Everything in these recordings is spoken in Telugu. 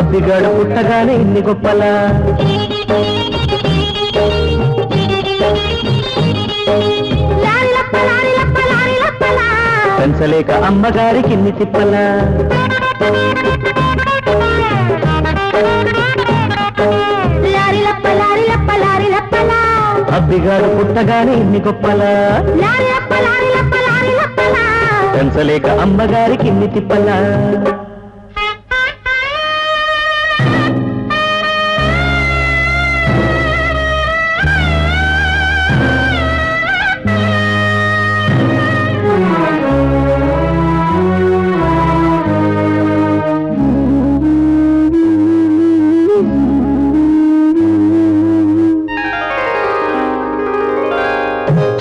అబ్బిగాడు పుట్టగానే ఇన్ని గొప్పలా. పెంచలేక అమ్మగారికి ఇన్ని తిప్పలా అబ్బిగాడు పుట్టగానే ఇన్ని గొప్పలా. పెంచలేక అమ్మగారికి ఇన్ని తిప్పలా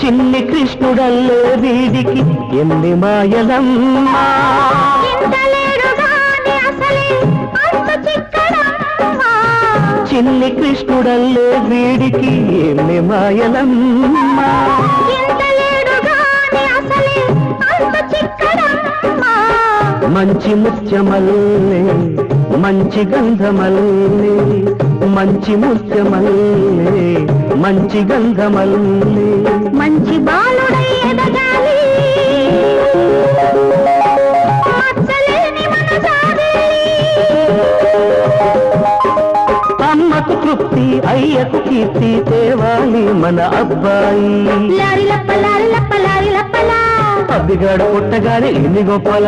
చిన్ని కృష్ణుడల్లే వీడికి ఎన్ని మాయలమ్మా. చిన్ని కృష్ణుడల్లే వీడికి ఎన్ని మాయలమ్మా. మంచి ముత్యమల్లే మంచి గంధమల్లే మంచి ముత్యమల్లే. మంచి గంధమల్లే మంచి బాలుడై ఎదగాలి. అమ్మకు తృప్తి అయ్యకు కీర్తి తేవాలి మన అబ్బాయి. లారిలప్ప లారిలప్ప లారిలప్పలా. అబ్బిగాడు పుట్టగానే ఇన్ని గొప్పల.